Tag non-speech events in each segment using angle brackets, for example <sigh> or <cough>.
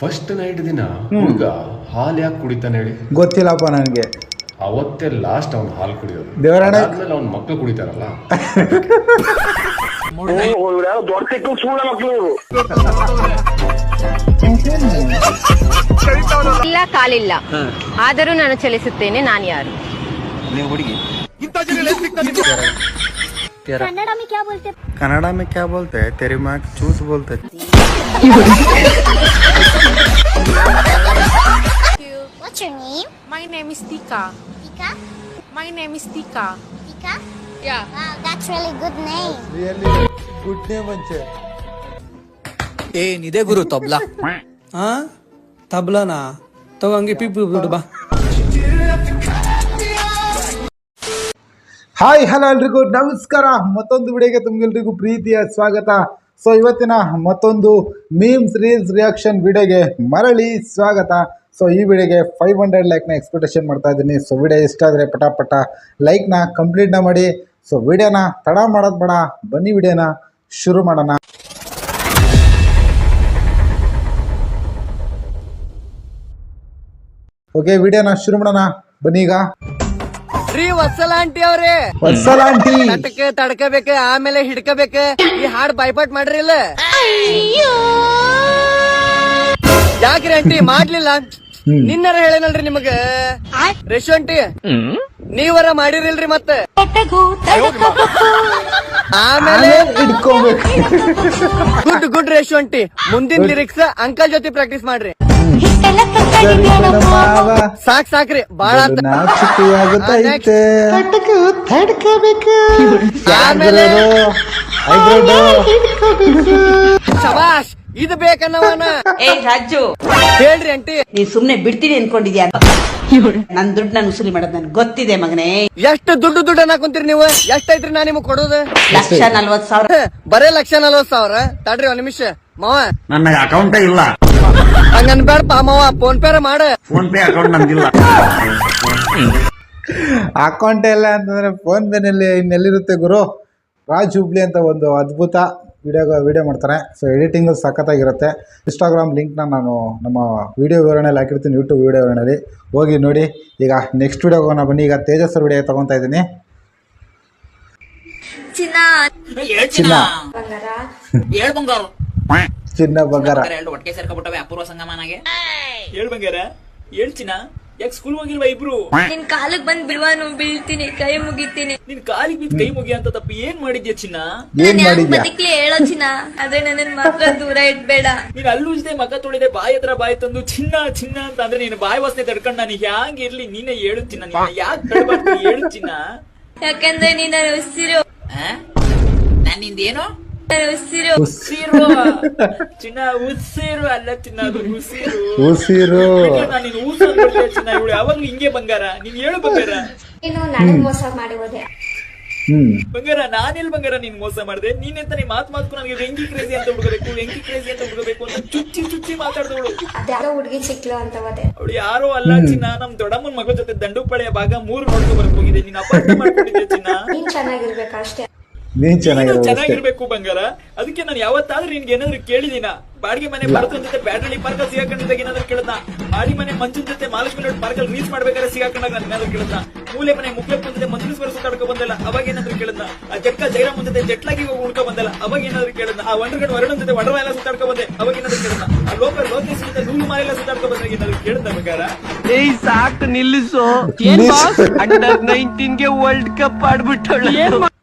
First night ದಿನ ಹುಡುಗ ಹಾಲು ಯಾಕೆ ಕುಡಿತಾನೆ ಹೇಳಿ ಗೊತ್ತಿಲ್ಲಪ್ಪ ನನಗೆ ಅವತ್ತೇ ಲಾಸ್ಟ್ ಅವ್ನು ಹಾಲು ಕುಡಿಯೋದು ದೇವರಾಣೆ. ಆದ್ಮೇಲೆ ಅವ್ನ ಮಕ್ಕಳು ಕುಡಿತಾರಲ್ಲ <laughs> ದೊಡ್ಡ ತಿಕ್ಕು ಸೂಳ ಮಕ್ಕಳು ಇಲ್ಲ ಕಾಲಿಲ್ಲ ಆದರೂ ನಾನು ಚಲಿಸುತ್ತೇನೆ ನಾನು ಯಾರು कन्नड़ा में क्या बोलते ಕನ್ನಡ में क्या बोलते हैं तेरी <laughs> माँ चूस बोलते What's your name? My name is Tika. Tika? My name is Tika. Tika? Yeah. Wow, that's really good name. Really good name ಅಂಚೆ ಏನಿದೆ ಗುರು ತಬ್ಲಾ ಹಾ ತಬ್ಲಾನಾ ತಗೋ ಹಂಗೆ ಪಿಪ್ಪು ಬಿಡು ಬಾ ಹಾಯ್ ಹಲೋ ಎಲ್ರಿಗೂ ನಮಸ್ಕಾರ ಮತ್ತೊಂದು ವಿಡಿಯೋಗೆ ತಮಗೆಲ್ರಿಗೂ ಪ್ರೀತಿಯ ಸ್ವಾಗತ ಸೊ ಇವತ್ತಿನ ಮತ್ತೊಂದು ಮೀಮ್ಸ್ ರೀಲ್ಸ್ ರಿಯಾಕ್ಷನ್ ವಿಡಿಯೋಗೆ ಮರಳಿ ಸ್ವಾಗತ. ಸೊ ಈ ವಿಡಿಯೋಗೆ ಫೈವ್ ಹಂಡ್ರೆಡ್ ಲೈಕ್ನ ಎಕ್ಸ್ಪೆಕ್ಟೇಷನ್ ಮಾಡ್ತಾ ಇದ್ದೀನಿ. ಸೊ ವಿಡಿಯೋ ಇಷ್ಟ ಆದರೆ ಪಟ ಪಟ ಲೈಕ್ನ ಕಂಪ್ಲೀಟ್ನ ಮಾಡಿ. ಸೊ ವಿಡಿಯೋನ ತಡ ಮಾಡೋದು ಬೇಡ. ಬನ್ನಿ ವಿಡಿಯೋನ ಶುರು ಮಾಡೋಣ. ಓಕೆ ವಿಡಿಯೋನ ಶುರು ಮಾಡೋಣ. ಬನ್ನಿ ಈಗ. ರೀ ವತ್ಸಲ ಆಂಟಿ ಅವ್ರೆ. ವತ್ಸಲ ಆಂಟಿ ತಟಕ ತಡ್ಕಬೇಕ ಆಮೇಲೆ ಹಿಡ್ಕಬೇಕ ಈ ಹಾಡ್ ಬೈಪಾಟ್ ಮಾಡ್ರಿ ಇಲ್ಲ. ಯಾಕ್ರಿ ಆಂಟಿ ಮಾಡ್ಲಿಲ್ಲ? ನಿನ್ನರ ಹೇಳೇನಲ್ರಿ ನಿಮಗ? ರೇಷು ಆಂಟಿ ನೀವರ ಮಾಡಿರಿಲ್ರಿ ಮತ್ತೆ. ಆಮೇಲೆ ಹಿಡ್ಕೊಬೇಕು. Good good Reshu aunty. ಮುಂದಿನ ಲಿರಿಕ್ಸ್ ಅಂಕಲ್ ಜೊತೆ ಪ್ರಾಕ್ಟೀಸ್ ಮಾಡ್ರಿ. ಸಾಕ್ ಸಾಕ್ರಿ ಬಾಳ. ನಾಚಿಕೆಯಾಗುತ್ತೈತೆ ಶಬಾಷ್ ಇದು ಬೇಕನ್ನವನ? ಏ ರಾಜು. ಹೇಳ್ರಿ ಅಂಟಿ ನೀ ಸುಮ್ನೆ ಬಿಡ್ತೀನಿ ಅನ್ಕೊಂಡಿದ್ಯಾ? ನನ್ ದುಡ್ಡು ನಾನು ಉಸುಲಿ ಮಾಡೋದ್ ನನ್ ಗೊತ್ತಿದೆ ಮಗನೇ. ಎಷ್ಟು ದುಡ್ಡು ದುಡ್ಡು ಅನ್ನಕುಂತೀರಿ ನೀವು? ಎಷ್ಟೈತ್ರಿ ನಾ ನಿಮಗ್ ಕೊಡೋದು? ಲಕ್ಷ ನಲ್ವತ್ ಸಾವಿರ. ಬರೇ ಲಕ್ಷ ನಲ್ವತ್ ಸಾವಿರ. ತಡ್ರಿ ಒಂದ್ ನಿಮಿಷ. ಮಾವ. ನನ್ನ ಅಕೌಂಟೇ ಇಲ್ಲ. ಹಂಗ ಬೇಡ ಪಾಮವ ಫೋನ್ ಪೇ ಮಾಡ. ಫೋನ್ ಪೇ ಅಕೌಂಟ್ ನಂದಿಲ್ಲ. ಅಕೌಂಟ್ ಎಲ್ಲ ಅಂತಂದ್ರೆ ಫೋನ್ ಪೇನಲ್ಲಿ ಇನ್ನೆಲ್ಲಿರುತ್ತೆ ಗುರು? ರಾಜ್ ಹುಬ್ಳಿ ಅಂತ ಒಂದು ಅದ್ಭುತ ವಿಡಿಯೋ ವಿಡಿಯೋ ಮಾಡ್ತಾರೆ. ಸೊ ಎಡಿಟಿಂಗು ಸಖತ್ತಾಗಿರುತ್ತೆ. ಇನ್ಸ್ಟಾಗ್ರಾಮ್ ಲಿಂಕ್ನ ನಾನು ನಮ್ಮ ವಿಡಿಯೋ ವಿವರಣೆಯಲ್ಲಿ ಹಾಕಿರ್ತೀನಿ ಯೂಟ್ಯೂಬ್ ವಿಡಿಯೋ ವಿವರಣೆಯಲ್ಲಿ. ಹೋಗಿ ನೋಡಿ. ಈಗ ನೆಕ್ಸ್ಟ್ ವಿಡಿಯೋಗೆ ಹೋಗೋಣ. ಬನ್ನಿ. ಈಗ ತೇಜಸ್ ವಿಡಿಯೋ ತೊಗೊತಾ ಇದ್ದೀನಿ. ಚಿನ್ನ. <laughs> ಚಿನ್ನ ಬಂಗಾರ. ಎರಡು ಒಟ್ಟಿಗೆ ಸೇರ್ಕೊಬಿಟ್ಟವೆ ಅಪೂರ್ವ ಸಂಗಮನಾಗೆ. ಹೇಳ್ ಬಂಗಾರ ಹೇಳ್ಚಿನ ಯಾಕೆ ಸ್ಕೂಲ್ ಹೋಗಿಲ್ವಾ ಇಬ್ರು? ನಿನ್ ಕಾಲಕ್ ಬಂದ್ ಬಿಡುವಾನು ಬೀಳ್ತೀನಿ ಕೈ ಮುಗಿತೀನಿ. ನಿನ್ ಕಾಲಿಗೆ ಬಿದ್ದು ಕೈ ಮುಗಿ ಅಂತ ತಪ್ಪು ಏನ್ ಮಾಡಿದ್ಯಾ ಚಿನ್ನ? ಏನ್ ಮಾಡಿದ್ಯಾ? ಬದುಕ್ಲಿ ಹೇಳೋ ಚಿನ್ನ? ಅದೇ ನನ್ನ ಮಾತ್ರ ದೂರ ಇಡ್ಬೇಡ ನೀನ್ ಅಲ್ಲೂಜ್ದೆ ಮಗ ತೊಳಿದೆ ಬಾಯಿ ಹತ್ರ ಬಾಯಿ ತಂದು ಚಿನ್ನ ಚಿನ್ನ ಅಂತ ಅಂದ್ರೆ ನೀನು ಬಾಯಿ ವಾಸನೆ ತಡ್ಕೊಂಡ ನಾನು ಹ್ಯಾಂಗ್ ಇರ್ಲಿ? ನೀನೇ ಹೇಳು ಚಿನ್ನ ನೀನ ಯಾಕೆ ತಡಬಾರ್ದು ಹೇಳು ಚಿನ್ನ? ಯಾಕಂದ್ರೆ ನೀನ್ ನನ್ನ ಉಸಿರು ನಾನು ನಿಂದೇನು ನನ್ನ ಉಸಿರು. ಉಸಿರು. ಚಿನ್ನ ಉಸಿರು ಅಲ್ಲ ಚಿನ್ನ ಅದು ಉಸಿರು. ಉಸಿರು. ನಾನು ನೀನು ಊಸ ಅಂದ್ಬಿಡ್ತೀಯ ಚಿನ್ನ ಇವಳು. ಯಾವಾಗ್ಲೂ ಹಿಂಗೆ ಬಂಗಾರ. ನೀನ್ ಹೇಳು ಬಂಗಾರ. ನೀನು ನನಗ್ ಮೋಸ ಮಾಡಿ ಹೋದೆ ಹ್ಮ್. ಬಂಗಾರ ನಾನೆಲ್ ಬಂಗಾರ ನೀನ್ ಮೋಸ ಮಾಡಿದೆ? ನೀನೆಂತ ನೀ ಮಾತ್ ಮಾತ್ಕು ನನಗೆ ವೆಂಕಿ ಕ್ರೇಜಿ ಅಂತ ಹುಡುಗಬೇಕು ವೆಂಕಿ ಕ್ರೇಜಿ ಅಂತ ಹುಡುಗಬೇಕು ಅಂತ ಚುಚ್ಚಿ ಚುಚ್ಚಿ ಮಾತಾಡ್ದವಳು ಅದ್ಯಾರೋ ಹುಡುಗಿ ಸಿಕ್ಲು ಅಂತ ಹೋದೆ. ಅವಳು ಯಾರೋ ಅಲ್ಲ ಚಿನ್ನ ನಮ್ ದೊಡ್ಡಮ್ಮನ ಮಗ ಜೊತೆ ದಂಡುಪಳೆಯ ಭಾಗ ಮೂರು ನೋಡ್ಕೊ ಬರ್ಕೋಗಿದೆ ನೀನ್ ಅಪಾರ್ಥ ಮಾಡ್ಕೊಂಡಿದ್ದೆ ಚಿನ್ನ? ನೀನ್ ಚೆನ್ನಾಗಿರ್ಬೇಕು ಅಷ್ಟೇ ನೀನ್ ಚೆನ್ನಾಗಿರ್ಬೇಕು ಬಂಗಾರ. ಅದಕ್ಕೆ ನಾನು ಯಾವತ್ತಾದ್ರೂ ನಿನ್ಗೆ ಏನಾದ್ರು ಕೇಳಿದೀನ? ಬಾಡಿಗೆ ಮನೆ ಬರ್ತನ್ ಜೊತೆ ಬ್ಯಾಟ್ರಿ ಪಾರ್ಕ್ ಸಿಗಾಕೊಂಡಿದ್ದಾಗ ಏನಾದ್ರು ಕೇಳದ್ನ? ಬಾಡಿ ಮನೆ ಮಂಜುನ್ ಜೊತೆ ಮಾಲಕ್ಷ್ಮಿ ಪಾರ್ಕ್ ಅಲ್ಲಿ ರೀಚ್ ಮಾಡ್ಬೇಕಾದ್ರೆ ಸಿಗಾಕೊಂಡಾಗ ನಾನು ಏನಾದ್ರು ಕೇಳದ್ನ? ಮೂಲೆ ಮನೆ ಮುಖ್ಯಪ್ಪನ ಜೊತೆ ಮಂಜುಸ್ವರ ಸುತ್ತಾಡ್ಕೊ ಬಂದಲ್ಲ ಅವಾಗ ಏನಾದ್ರು ಕೇಳದ್ನ? ಆ ಜಟ್ಕ ಜೈರಾಮ್ ಜೊತೆ ಜಟ್ಲಾಗಿ ಹೋಗಿ ಉಳ್ಕೊ ಬಂದಲ್ಲ ಅವಾಗ ಏನಾದ್ರು ಕೇಳದ್ನ? ಆ ಒಂಡ್ರಗಡ್ ವರ್ಣ ಜೊತೆ ವಡವ ಎಲ್ಲ ಸುತ್ತಾಡ್ಕೊ ಬಂದೆ ಅವಾಗ ಏನಾದ್ರು ಕೇಳದ್ನ? ಆ ಲೋಕ ಲೋಕೇಶ್ ಜೊತೆ ನೂಲು ಮಾರೆಲ್ಲ ಸುತ್ತಾಡ್ಕೊ ಬಂದಾಗ ಏನಾದ್ರು ಕೇಳದ್ನ ಬಂಗಾರ? ಏಯ್ ಸಾಕ್ ನಿಲ್ಲಿಸು. ಏನ್ ಬಾಸ್ ಅಂಡರ್ ನೈನ್ಟೀನ್ಗೆ ವರ್ಲ್ಡ್ ಕಪ್ ಆಡ್ಬಿಟ್ಟಳು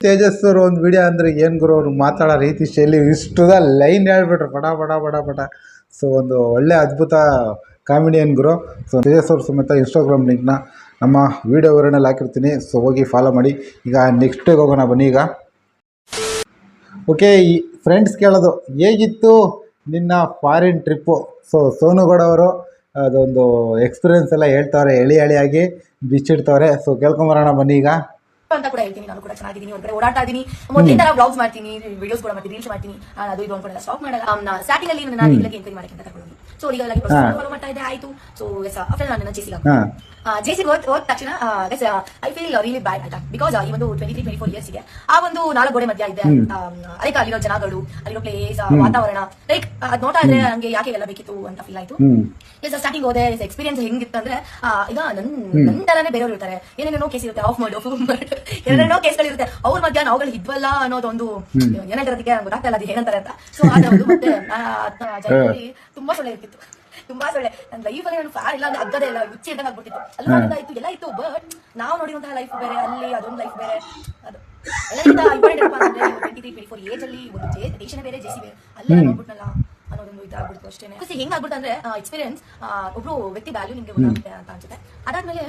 ತೇಜಸ್ ಅವರು ಒಂದು ವಿಡಿಯೋ ಅಂದರೆ ಏನು ಗುರು ಅವ್ರು ಮಾತಾಡೋ ರೀತಿ ಶೈಲಿ ಇಷ್ಟದ ಲೈನ್ ಹೇಳ್ಬಿಟ್ರು ಬಡ ಬಡ ಬಡ ಬಡ ಸೊ ಒಂದು ಒಳ್ಳೆ ಅದ್ಭುತ ಕಾಮಿಡಿಯನ್ ಗುರು? ಸೊ ತೇಜಸ್ ಅವ್ರ ಸಮೇತ ಇನ್ಸ್ಟಾಗ್ರಾಮ್ ಲಿಂಕ್ನ ನಮ್ಮ ವಿಡಿಯೋ ವಿವರಣೆಯಲ್ಲಿ ಹಾಕಿರ್ತೀನಿ. ಸೊ ಹೋಗಿ ಫಾಲೋ ಮಾಡಿ. ಈಗ ನೆಕ್ಸ್ಟ್ ಹೋಗೋಣ ಬನ್ನಿ ಈಗ. ಓಕೆ ಈ ಫ್ರೆಂಡ್ಸ್ ಕೇಳೋದು, ಹೇಗಿತ್ತು ನಿನ್ನ ಫಾರಿನ್ ಟ್ರಿಪ್ಪು ಸೊ ಸೋನುಗೌಡ ಅವರು ಅದೊಂದು ಎಕ್ಸ್ಪೀರಿಯನ್ಸ್ ಎಲ್ಲ ಹೇಳ್ತಾವ್ರೆ ಎಳಿ ಎಳಿಯಾಗಿ ಬಿಚ್ಚಿಡ್ತವ್ರೆ ಸೊ ಕೇಳ್ಕೊಂಬರೋಣ ಬನ್ನಿ ಈಗ. ಅಂತ ಕೂಡ ಹೇಳ್ತೀನಿ. ನಾನು ಕೂಡ ಚೆನ್ನಾಗಿದ್ದೀನಿ. ಒಂದ್ ಕಡೆ ಓಡಾಡ್ತಾ ಇದೀನಿ ಮೊದಲಿನ ತರ ಬ್ಲಾಗ್ಸ್ ಮಾಡ್ತೀನಿ ವಿಡಿಯೋಸ್ ಕೂಡ ಮಾಡ್ತೀನಿ ರೀಲ್ಸ್ ಮಾಡ್ತೀನಿ. ಅದು ಇದು ಅನ್ಕೊಂಡೆಲ್ಲ ಸ್ಟಾಪ್ ಮಾಡಲ್ಲ. ಸ್ಟಾರ್ಟಿಂಗ್ ಅಲ್ಲಿ ನಾನು ಇಲ್ಲಿಗೆ ಎಂಕ್ವೈರಿ ಮಾಡಕ್ಕೆ ಅಂತ ಕರ್ಕೊಂಡು ಸೊ ಈಗ ಫಾಲೋ ಮಾಡ್ತಾ ಇದ್ದೆ ಆಯ್ತು. ಸೊ ಆಫ್ಟರ್ ನಾನು ಜೆ ಸಿ ಓದ್ ಹೋದ ತಕ್ಷಣ ಐ ಫೀಲ್ ರಿಯಲಿ ಬ್ಯಾಡ್ ಆಯ್ತಾ? ಬಿಕಾಸ್ ಈ ಒಂದು ಟ್ವೆಂಟಿ ತ್ರೀ ಟ್ವೆಂಟಿ ಫೋರ್ ಇಯರ್ಸ್ಗೆ ಆ ಒಂದು ನಾಲ್ಕು ಗೋಡೆ ಮಧ್ಯ ಇದೆ ಅದಕ್ಕೆ ಅಲ್ಲಿರೋ ಜನಗಳು ಅಲ್ಲಿರೋ ಪ್ಲೇಸ್ ವಾತಾವರಣ ಲೈಕ್ ಅದ್ ನೋಡ್ತಾ ಇದ್ರೆ ನಂಗೆ ಯಾಕೆ ಎಲ್ಲ ಬೇಕಿತ್ತು ಅಂತ ಫೀಲ್ ಆಯ್ತು. ಸ್ಟಾರ್ಟಿಂಗ್ ಹೋದೆ ಎಕ್ಸ್ಪೀರಿಯನ್ಸ್ ಹೆಂಗಿತ್ತಂದ್ರೆ ಆ, ಈಗ ನನ್ ನನ್ ತರಾನೇ ಬೇರೆಯವ್ರು ಇರ್ತಾರೆ. ಏನೇನೋ ಕೇಸ್ ಇರುತ್ತೆ ಆಫ್ ಮಾಡು ಫೂಲ್ ಮಾಡು ಏನೇನೋ ಕೇಸ್ಗಳಿರುತ್ತೆ ಅವ್ರ ಮಧ್ಯ ನಾವುಗಳು ಇದ್ವಲ್ಲ ಅನ್ನೋದೊಂದು ನಂಗೆ ಗೊತ್ತಾಗ್ತಾ ಇಲ್ಲ ಅದು ಏನಂತಾರೆ ಅಂತ. ಸೊ ಅದೊಂದು ಮತ್ತೆ ತುಂಬಾ ಸೊಳ್ಳೆ ಇರ್ತಿತ್ತು. ತುಂಬಾ ಸೊಳ್ಳೆ. ನನ್ನ ಲೈಫ್ ಅಲ್ಲಿ ನಾನು ಫ್ಯಾನ್ ಇಲ್ಲ ಅಂದ್ರೆ ಅಗ್ಗದೇ ಇಲ್ಲ ಹುಚ್ಚಿ ಇದ್ದಂಗೆ ಆಗ್ಬಿಟ್ಟಿತ್ತು. ಅಲ್ಲ ಇತ್ತು ಎಲ್ಲ ಇತ್ತು ಬಟ್ ನಾವು ನೋಡಿರುವಂತಹ ಲೈಫ್ ಬೇರೆ ಅಲ್ಲಿ ಅದೊಂದು ಲೈಫ್ ಬೇರೆ ಅದು. ಎಲ್ಲಕ್ಕಿಂತ ಇಂಪಾರ್ಟೆಂಟ್ ಏನಪ್ಪಾ ಅಂದ್ರೆ twenty three twenty four age ಅಲ್ಲಿ ಒಂದು ಜೇ ದೇಶನೇ ಬೇರೆ ಜೇಸಿ ಬೇರೆ ಅಲ್ಲೇ ನೋಡ್ಬಿಟ್ನಲ್ಲ ಅನ್ನೋದೊಂದು ಇದಾಗ್ಬಿಡ್ತು ಅಷ್ಟೇ ಖುಷಿ ಹೆಂಗ್ ಆಗ್ಬಿಟ್ಟು ಅಂದ್ರೆ ಎಕ್ಸ್ಪೀರಿಯನ್ಸ್ ಒಬ್ರು ವ್ಯಕ್ತಿ ವ್ಯಾಲ್ಯೂ ನಿಮ್ಗೆ ಗೊತ್ತಾಗುತ್ತೆ ಅಂತ ಅನ್ಸುತ್ತೆ. ಅದಾದ್ಮೇಲೆ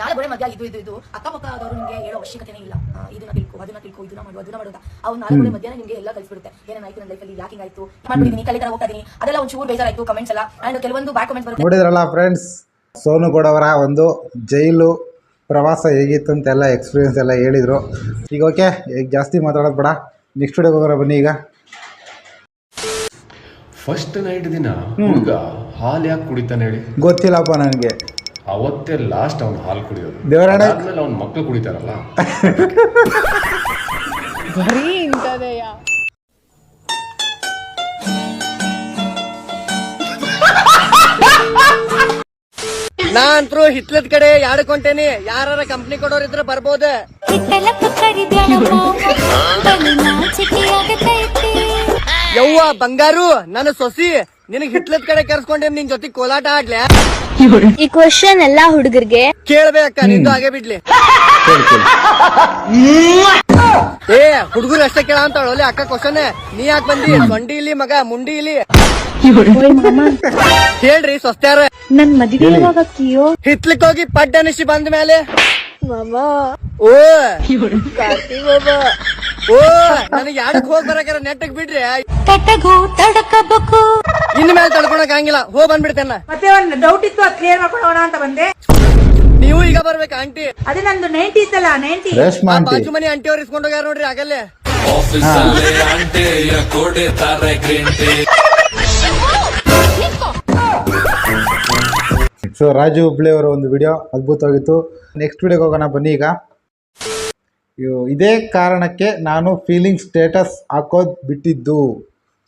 ನಾಳೆ ಗೋಡೆ ಮಧ್ಯ ಇದು ಇದು ಇದು. ಅಕ್ಕಪಕ್ಕ ಆದವರು ನಿಮ್ಗೆ ಹೇಳೋ ಅವಶ್ಯಕತೆನೇ ಇಲ್ಲ. ಇದನ್ನ ತಿಳ್ಕೊ ಅದನ್ನ ತಿಳ್ಕೊ ಇದನ್ನ ಮಾಡು ಅದನ್ನ ಮಾಡುವಂತ ಅವ್ರು ನಾಳೆ ಗೋಡೆ ಮಧ್ಯಾಹ್ನ ನಿಮಗೆ ಎಲ್ಲ ಕಲಿಸ್ಬಿಡುತ್ತೆ ಏನಾಯ್ತು ನನ್ನ ಲೈಫಲ್ಲಿ ಯಾಕಿಂಗ್ ಆಯ್ತು ಮಾಡ್ಬಿಟ್ಟಿದ್ದೀನಿ ಕಲಿತರ ಹೋಗ್ತಾ ಇದೀನಿ. ಅದೆಲ್ಲ ಒಂಚೂರು ಚೂರು ಬೇಜಾರಾಯ್ತು ಕಮೆಂಟ್ಸ್ ಎಲ್ಲ. ಅಂಡ್ ಕೆಲವೊಂದು ಬ್ಯಾಕ್ ಕಮೆಂಟ್ಸ್ ಬರುತ್ತೆ. ನೋಡಿದ್ರಲ್ಲ ಫ್ರೆಂಡ್ಸ್ ಸೋನು ಗೌಡವರ ಒಂದು ಜೈಲು ಪ್ರವಾಸ ಹೇಗಿತ್ತು ಅಂತೆಲ್ಲ ಎಕ್ಸ್ಪೀರಿಯನ್ಸ್ ಎಲ್ಲ ಹೇಳಿದರು. ಈಗ ಓಕೆ ಈಗ ಜಾಸ್ತಿ ಮಾತಾಡೋದು ಬೇಡ. ನೆಕ್ಸ್ಟ್ ಡೇಗೆ ಹೋಗೋಣ ಬನ್ನಿ ಈಗ. ಫಸ್ಟ್ ನೈಟ್ ದಿನ ಹುಡುಗ ಹಾಲು ಯಾಕೆ ಕುಡಿತಾನೆ ಹೇಳಿ? ಗೊತ್ತಿಲ್ಲಪ್ಪ ನನಗೆ. ಅವತ್ತೇ ಲಾಸ್ಟ್ ಅವ್ನು ಹಾಲು ಕುಡಿಯೋದು. ದೇವರಾಣೆ. ಅವ್ನ ಮಕ್ಕಳು ಕುಡಿತಾರಲ್ಲ? ಬರೀ ಇಂಥದೆಯ ನಾ ಅಂತೂ ಹಿತ್ಲದ ಕಡೆ ಯಾಡ್ಕೊಂತೇನಿ ಯಾರ ಕಂಪ್ನಿ ಕೊಡೋರಿದ್ರೆ ಬರ್ಬೋದ. ಯವ್ವ ಬಂಗಾರು ನನ್ನ ಸೊಸಿ ನಿನಗ್ ಹಿಟ್ಲದ್ ಕಡೆ ಕರ್ಸ್ಕೊಂಡೇನ್ ನಿನ್ ಜೊತೆ ಕೋಲಾಟ ಆಡ್ಲೆ? ಈ ಕ್ವಶನ್ ಎಲ್ಲಾ ಹುಡುಗರಿಗೆ ಕೇಳ್ಬೇಕ ನಿಂದು ಹಾಗೆ ಬಿಡ್ಲಿ. ಏ ಹುಡುಗರು ಅಷ್ಟೇ ಕೇಳ ಅಂತ ಒಳ್ಳೆ ಅಕ್ಕ ಕ್ವಶನ್ ನೀ ಯಾಕೆ ಬಂದಿ? ಸೊಂಡಿ ಇಲ್ಲಿ ಮಗ ಮುಂಡಿ ಇಲ್ಲಿ. ಹೇಳ್ರಿ ಸ್ವಸ್ತ್ಯಾರ ನನ್ ಮದ್ವೆ ಯಾವಾಗಕ್ಕಿಯೋ ಹಿತ್ಲಿಕ್ ಹೋಗಿ ಪಡ್ಡ ಅನಿಸಿ ಬಂದ ಮೇಲೆ ಮಾಮಾ. ಓ. ಕಾರ್ತಿ ಬಾಬಾ ಓ ನನಗೆ ಯಾಡಕ್ ಹೋಗ್ ಬರಕಾರ ನೆಟ್ಟಗ್ ಬಿಡ್ರಿ? ಕೆಟ್ಟಗೂ ತಡಕಬೇಕು. ಇನ್ ಮೇಲೆ ತಡ್ಕೊಳಕ್ ಹಂಗಿಲ್ಲ ಹೋಗ್ ಬಂದ್ಬಿಡ್ತೇನ ಮತ್ತೆ ಒಂದು ಡೌಟ್ ಇತ್ತು ಅದು ಕ್ಲಿಯರ್ ಮಾಡ್ಕೊಳ್ಳೋಣ ಅಂತ ಬಂದೆ. ನೀವು ಈಗ ಬರ್ಬೇಕು ಆಂಟಿ. ಅದೇ ನಂದು ನೈಂಟೀಸ್ ಅಲ್ಲ ನೈಂಟಿ ರೇಷ್ಮಾ ಆ ಆಂಟಿ. ಬಾಜು ಮನಿ ಆಂಟಿ ಅವ್ರು ಇಸ್ಕೊಂಡ್ ಹೋಗ್ಯಾರ ನೋಡ್ರಿ ಆಗಲ್ಲೇ. ಸೊ ರಾಜು ಹುಬ್ಳಿ ಅವರ ಒಂದು ವಿಡಿಯೋ ಅದ್ಭುತವಾಗಿತ್ತು. ನೆಕ್ಸ್ಟ್ ವಿಡಿಯೋಗೆ ಹೋಗೋಣ ಬನ್ನಿ ಈಗ. ಇದೇ ಕಾರಣಕ್ಕೆ ನಾನು ಫೀಲಿಂಗ್ ಸ್ಟೇಟಸ್ ಹಾಕೋದು ಬಿಟ್ಟಿದ್ದು.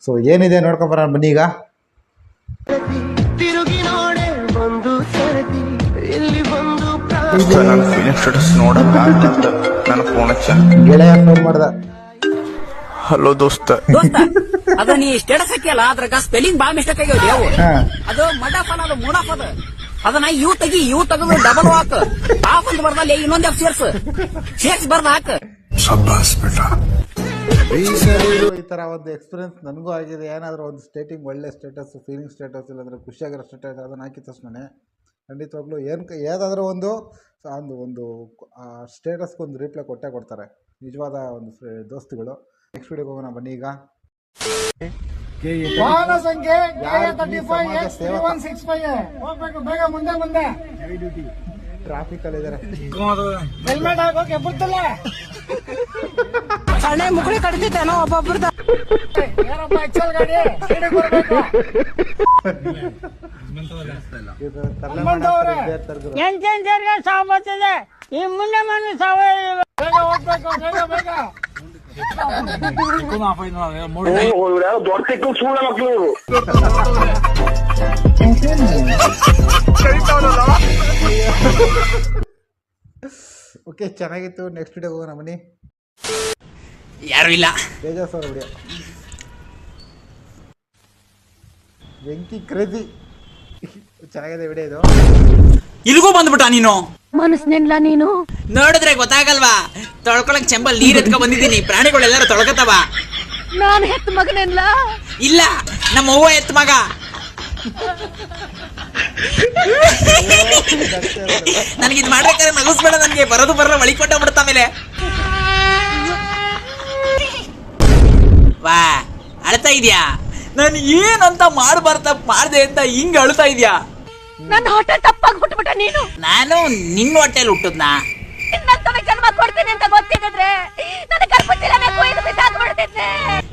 ಸೊ ಏನಿದೆ ನೋಡ್ಕೊಂಬರೋಣ ಬನ್ನಿ ಈಗ. ಗೆಳೆಯ ಫೋನ್ ಮಾಡ್ದ. ಹಲೋ ದೋಸ್ತ. ಅದ ನೀ ಸ್ಟೇಟಸ್ ಹಾಕಿಯಲ್ಲ ಅದ್ರಾಗ ಸ್ಪೆಲ್ಲಿಂಗ್ ಬಾ ಮಿಸ್ಟೇಕ್ ಆಗ್ಯಾವ ಅದು ಮಡಫನ್ ಅದು ಮೂಡಫ್ ಅದ. ಅದನ್ನ ಇವು ತೆಗಿ ಇವು ತೆಗೆದು ಡಬಲ್ ಹಾಕ್. ಆಫ್ ಒಂದು ಬರ್ದಲ್ಲಿ ಇನ್ನೊಂದ್ ಎಫ್ ಸೇರ್ಸ್. ಸೇರ್ಸ್ ಬರ್ದ ಹಾಕ್. ಈ ತರ ಒಂದು ಎಕ್ಸ್ಪೀರಿಯನ್ಸ್ ನನಗೂ ಆಗಿದೆ. ಏನಾದ್ರೂ ಒಂದು ಸ್ಟೇಟಿಂಗ್ ಒಳ್ಳೆ ಸ್ಟೇಟಸ್ ಫೀಲಿಂಗ್ ಸ್ಟೇಟಸ್ ಇಲ್ಲಾಂದ್ರೆ ಖುಷಿಯಾಗಿರೋ ಸ್ಟೇಟಸ್ ಅದನ್ನ ಹಾಕಿದ ತಕ್ಷಣ ಖಂಡಿತವಾಗ್ಲೂ ಏನು ಯಾವುದಾದ್ರೂ ಒಂದು ಒಂದು ಒಂದು ಸ್ಟೇಟಸ್ಗೆ ಒಂದು ರಿಪ್ಲೈ ಕೊಟ್ಟೆ ಕೊಡ್ತಾರೆ. ನಿಜವಾದ ಒಂದು ದೋಸ್ತಿಗಳು. ನೆಕ್ಸ್ಟ್ ವಿಡಿಯೋಗೆ ಹೋಗೋಣ ಬನ್ನಿ ಈಗ. ವಾಹನ ಸಂಖ್ಯೆ ಹೋಗ್ಬೇಕು ಮುಂದೆ ಮುಂದೆ. ಟ್ರಾಫಿಕ್ ಅಲ್ಲಿ ಹೆಲ್ಮೆಟ್ ಹಾಕೋಕೆ ಬುತ್ತಲ್ಲ ಸಣ್ಣ ಮುಗುಳಿ ಕಡ್ತಿದ್ದೇನೋ ಒಬ್ಬೊಬ್ರದ. ಯಾರಪ್ಪ ಎಕ್ಸೆಲ್ ಗಾಡಿ? ಸೈಡಿಗೆ ಬರ್ಬೇಕು ಸಾವು ಬರ್ತದೆ ಈ ಮುಂದೆ ಮನೆ ಸಾವು ಬೇಗ ಹೋಗ್ಬೇಕು ಬೇಗ ಬೇಗ. ದೊಡ್ಡ ತೆಕ್ಕು ಸುಳ್ಳ ಮಕ್ಕಳು ಓಕೆ ಚೆನ್ನಾಗಿತ್ತು. ನೆಕ್ಸ್ಟ್ ವಿಡಿಯೋ ಹೋಗೋಣ ಬನ್ನಿ. ಯಾರು ಇಲ್ಲ. ತೇಜಸ್ ಅವ್ರ ವಿಡಿಯೋ ಬೆಂಕಿ ಕ್ರೇಜಿ. ಚೆನ್ನಾಗಿದೆ ವಿಡಿಯೋ ಇದು. ಇಲ್ಗೂ ಬಂದ್ಬಿಟ್ಟ ನೀನು? ಮನಸ್ನೆಲ್ಲ ನೀನು? ನೋಡಿದ್ರೆ ಗೊತ್ತಾಗಲ್ವಾ? ತೊಳ್ಕೊಳಕ್ ಚೆಂಬಲ್ ನೀರ್ ಎತ್ಕ ಬಂದಿದ್ದೀನಿ. ಪ್ರಾಣಿಗಳೆಲ್ಲರೂ ತೊಳ್ಕತಾವ. ನಾನು ಹೆತ್ತ ಮಗನೆಲ್ಲ ಇಲ್ಲ ನಮ್ಮ ಅವ್ವ ಎತ್ ಮಗ. ನನಗೆ ಇದು ಮಾಡ್ಬೇಕಾದ್ರೆ ನಗಿಸ್ಬೇಡ ನನಗೆ. ಬರೋದು ಬರೋ ಒಳಿ ಕೊಟ್ಟ ಬಿಡುತ್ತ ಆಮೇಲೆ. ವಾ ಅಳ್ತಾ ಇದ್ಯಾ? ನಾನು ಏನಂತ ಮಾಡ್ಬಾರ್ದ ಮಾಡ್ದೆ ಅಂತ ಹಿಂಗ್ ಅಳ್ತಾ ಇದೀಯಾ? ನನ್ನ ಹೊಟ್ಟೆ ತಪ್ಪಾಗಿ ಹುಟ್ಬಿಟ್ಟ ನೀನು? ನಾನು ನಿನ್ನ ಹೊಟ್ಟೆಲಿ ಹುಟ್ಟದ್ನಾ? ಇನ್ನೊಂದ್ಸಲ ಜನ್ಮ ಕೊಡ್ತೀನಿ ಅಂತ ಗೊತ್ತಿದ್ರೆ ನನ್ನ ಕೊಯ್ದು ಬಿಸಾಕ್ಬಿಡ್ತಿದ್ದೆ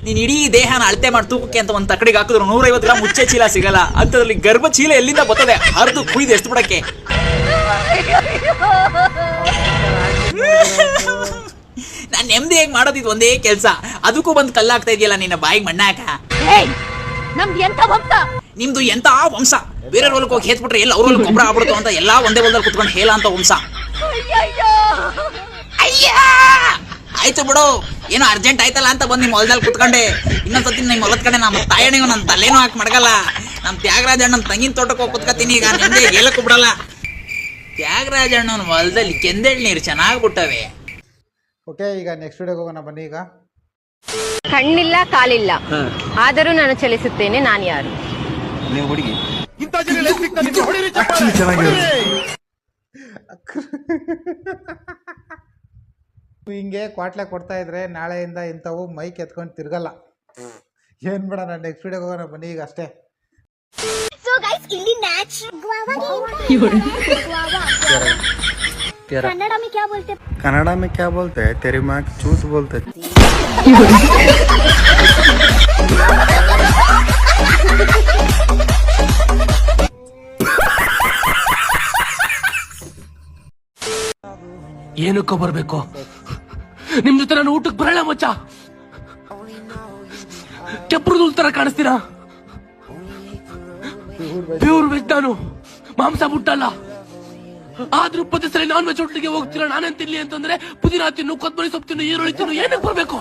ನೀನ್ ಇಡೀ ದೇಹನ ಅಳತೆ ಮಾಡಿ ತೂಕಕ್ಕೆ ಅಂತ ಒಂದ್ ತಕಡಿಗೆ ಹಾಕಿದ್ರು ನೂರೈವತ್ತು ಗ್ರಾಮ್ ಮುಚ್ಚೆ ಚೀಲ ಸಿಗಲ್ಲ. ಅಂತದ್ರಲ್ಲಿ ಗರ್ಭ ಚೀಲ ಎಲ್ಲಿಂದ ಬರ್ತದೆ? ಹರಿದು ಕುಯ್ದು ಎಷ್ಟು ಬಿಡಕ್ಕೆ? ನಾನ್ ನೆಮ್ಮದಿ ಹೇಗ್ ಮಾಡೋದಿದ್ ಒಂದೇ ಕೆಲ್ಸ. ಅದಕ್ಕೂ ಬಂದ್ ಕಲ್ಲಾಗ್ತಾ ಇದೆಯಲ್ಲ ನಿನ್ನ ಬಾಯಿಗೆ ಮಣ್ಣಾಕ? ನಮ್ದು ಎಂತ ನಿಮ್ದು ಎಂತ ವಂಶ? ಬೇರೆ ಹೊಲಕ್ಕೆ ಹೋಗಿ ಹೇತ್ಬಿಟ್ರೆ ಎಲ್ಲ ಅವ್ರ ಹೊಲಕ್ಕೆ ಗೊಬ್ಬರ ಆಗ್ಬಿಡ್ತು ಅಂತ ಎಲ್ಲಾ ಒಂದೇ ಹೊಲದಲ್ಲಿ ಕುತ್ಕೊಂಡು ಹೇಳ ಅಂತ ವಂಶ ಅಯ್ಯಯ್ಯೋ. ಅಯ್ಯ! ಆಯ್ತು ಬಿಡು. ಏನೋ ಅರ್ಜೆಂಟ್ ಆಯ್ತಲ್ಲ ಅಂತ ಬಂದು ನಿಮ್ಮ ಹೊಲದಲ್ಲಿ ಕುತ್ಕೊಂಡೆ. ಇನ್ನೊಂದ್ಸತಿ ನಿಮ್ಮ ಹೊಲದ ಕಡೆ ನಮ್ಮ ತಾಯಣಿಗೂ ನನ್ನ ತಲೆನೂ ಹಾಕಿ ಮಡಗಲ್ಲ. ನಮ್ಮ ತ್ಯಾಗರಾಜ ಅಣ್ಣನ ತಂಗಿನ ತೋಟಕ್ಕೆ ಹೋಗಿ ಕುತ್ಕೊತೀನಿ ಈಗ ಹಿಂದೆ ಹೇಳಕ್ಕೂ ಬಿಡಲ್ಲ. ತ್ಯಾಗರಾಜ ಅಣ್ಣನ ಹೊಲದಲ್ಲಿ ಕೆಂದೆಳ್ ನೀರು ಚೆನ್ನಾಗಿ ಬಿಟ್ಟವೆ. ಓಕೆ ಈಗ ನೆಕ್ಸ್ಟ್ ವಿಡಿಯೋಗೆ ಹೋಗೋಣ ಬನ್ನಿ ಈಗ. ಕಣ್ಣಿಲ್ಲ ಕಾಲಿಲ್ಲ. ಆದರೂ ನಾನು ಚಲಿಸುತ್ತೇನೆ ನಾನು ಯಾರು? <laughs> ಹಿಂಗೆ ಕ್ವಾಟ್ಲೆ ಕೊಡ್ತಾ ಇದ್ರೆ ನಾಳೆಯಿಂದ ಇಂಥವು ಮೈಕ್ ಎತ್ಕೊಂಡು ತಿರ್ಗಲ್ಲ ಏನ್ ಬೇಡ ನಾನು ನೆಕ್ಸ್ಟ್ ವಿಡಿಯೋಗೆ ಹೋಗೋಣ ಬನ್ನಿ ಈಗ ಅಷ್ಟೇ ಸೊ ಗೈಸ್ ಇಲ್ಲಿ ಕನ್ನಡ में क्या बोलते हैं ಕನ್ನಡ में क्या बोलते हैं <laughs> ಏನಕ್ಕೋ ಬರ್ಬೇಕು. ನಿಮ್ ಜೊತೆ ನಾನು ಊಟಕ್ಕೆ ಬರಲ್ಲ ಮಚ್ಚ. ಕೆಪ್ರದೂಲ್ ತರ ಕಾಣಿಸ್ತೀರಾ? ಪ್ಯೂರ್ ವೆಜ್ ನಾನು. ಮಾಂಸ ಮುಟ್ಟಲ್ಲ ಆದ್ರೂ ಪ್ರತಿ ಸರಿ ನಾನ್ ವೆಜ್ ಹೋಟ್ಲಿಗೆ ಹೋಗ್ತೀರಾ? ನಾನೇನ್ ತಿನ್ಲಿ ಅಂತಂದ್ರೆ ಪುದೀನ ತಿನ್ನು ಕೊತ್ತಂಬರಿ ಸೊಪ್ಪು ತಿನ್ನು, ಈರುಳ್ಳಿ ತಿನ್ನು, ಏನಕ್ಕೆ ಬರ್ಬೇಕು?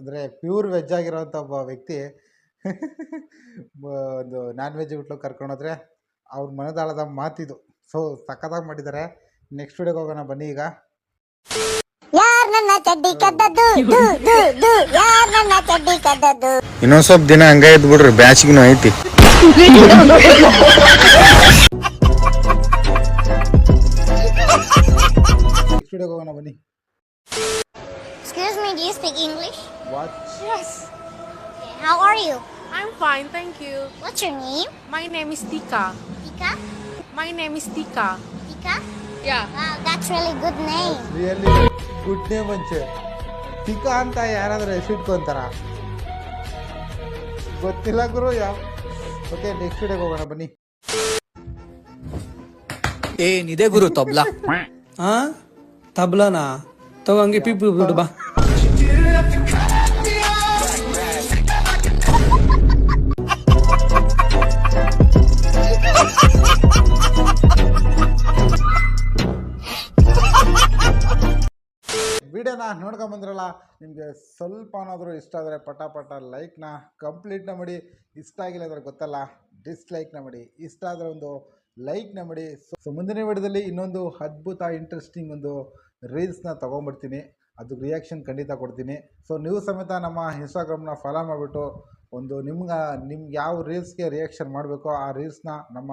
ಅಂದರೆ ಪ್ಯೂರ್ ವೆಜ್ ಆಗಿರೋಂಥ ಒಬ್ಬ ವ್ಯಕ್ತಿ, ಒಂದು ನಾನ್ ವೆಜ್ ಹೋಟ್ಲಿಗೆ ಕರ್ಕೊಂಡೋದ್ರೆ ಅವ್ರ ಮನದಾಳದ ಮಾತಿದು. ಸೊ ಸಖತ್ತಾಗಿ ಮಾಡಿದ್ದಾರೆ ನೆಕ್ಸ್ಟ್ ವಿಡಿಯೋಗೆ ಹೋಗೋಣ ಬನ್ನಿ ಈಗ ಯಾರ್ ನನ್ನ ಚಡ್ಡಿ ಕದ್ದದ್ದು ದು, ದು, ದು, ಯಾರ್ ನನ್ನ ಚಡ್ಡಿ ಕದ್ದದ್ದು ಇನ್ನೊಂದ್ ಸ್ವಲ್ಪ ದಿನ ಹಂಗ ಇದ್ ಬಿಡ್ರಿ ಬ್ಯಾಸಿಗ್ನು ಐತಿ ನೆಕ್ಸ್ಟ್ ವಿಡಿಯೋಗೆ ಹೋಗೋಣ ಬನ್ನಿ Excuse me, do you speak English? Watch Yes. How are you? I'm fine, thank you. What's your name? My name is Tika. Tika? My name is Tika. Tika? Yeah. Wow, that's really good name. Really good name ಅಂಚೆ ಟಿಕಾ ಅಂತ ಯಾರಾದರೂ ಹೆಸರಿಟ್ಕೊಂತಾರ ಗೊತ್ತಿಲ್ಲ ಗುರು ಯಾವ? Okay next ಡೇಗೆ ಹೋಗೋಣ ಬನ್ನಿ. ಏನಿದೆ ಗುರು ತಬ್ಲಾ. <laughs> ಹಾ ತಬ್ಲನಾ? ತಗೊಂಗೆ ಪಿಪ್ಪು ಬಿಡು ಬಾ. ನೋಡ್ಕೊಂಬಂದ್ರಲ್ಲ, ನಿಮಗೆ ಸ್ವಲ್ಪ ಏನಾದರೂ ಇಷ್ಟ ಆದರೆ ಪಟ ಪಟ ಲೈಕ್ನ ಕಂಪ್ಲೀಟ್ನ ಮಾಡಿ. ಇಷ್ಟ ಆಗಿಲ್ಲ ಅಂದರೆ ಗೊತ್ತಲ್ಲ ಡಿಸ್ಲೈಕ್ನ ಮಾಡಿ. ಇಷ್ಟ ಆದರೆ ಒಂದು ಲೈಕ್ನ ಮಾಡಿ. ಸೊ ಮುಂದಿನ ವಿಡಿಯೋದಲ್ಲಿ ಇನ್ನೊಂದು ಅದ್ಭುತ ಇಂಟ್ರೆಸ್ಟಿಂಗ್ ಒಂದು ರೀಲ್ಸ್ನ ತೊಗೊಂಬಿಡ್ತೀನಿ ಅದು ರಿಯಾಕ್ಷನ್ ಖಂಡಿತ ಕೊಡ್ತೀನಿ. ಸೊ ನೀವು ಸಮೇತ ನಮ್ಮ ಇನ್ಸ್ಟಾಗ್ರಾಮ್ನ ಫಾಲೋ ಮಾಡಿಬಿಟ್ಟು ಒಂದು ನಿಮ್ಗೆ ನಿಮ್ಗೆ ಯಾವ ರೀಲ್ಸ್ಗೆ ರಿಯಾಕ್ಷನ್ ಮಾಡಬೇಕೋ ಆ ರೀಲ್ಸ್ನ ನಮ್ಮ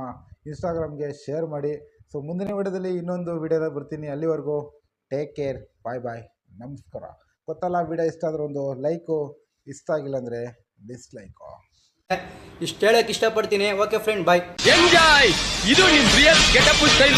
ಇನ್ಸ್ಟಾಗ್ರಾಮ್ಗೆ ಶೇರ್ ಮಾಡಿ. ಸೊ ಮುಂದಿನ ವಿಡಿಯೋದಲ್ಲಿ ಇನ್ನೊಂದು ವಿಡಿಯೋದಾಗ ಬರ್ತೀನಿ. ಅಲ್ಲಿವರೆಗೂ ಟೇಕ್ ಕೇರ್ ಬಾಯ್ ಬಾಯ್ ನಮಸ್ಕಾರ. ಗೊತ್ತಲ್ಲ ವಿಡಿಯೋ ಇಷ್ಟ ಆದ್ರೆ ಒಂದು ಲೈಕು ಇಷ್ಟ ಆಗಿಲ್ಲ ಅಂದರೆ ಡಿಸ್ಲೈಕು ಇಷ್ಟು ಹೇಳೋಕೆ ಇಷ್ಟಪಡ್ತೀನಿ. ಓಕೆ ಫ್ರೆಂಡ್ ಬಾಯ್ ಎಂಜಾಯ್ ಇದು ನಿಮ್ಮ ರಿಯಲ್ ಗೆಟಪ್ ಸ್ಟೈಲ್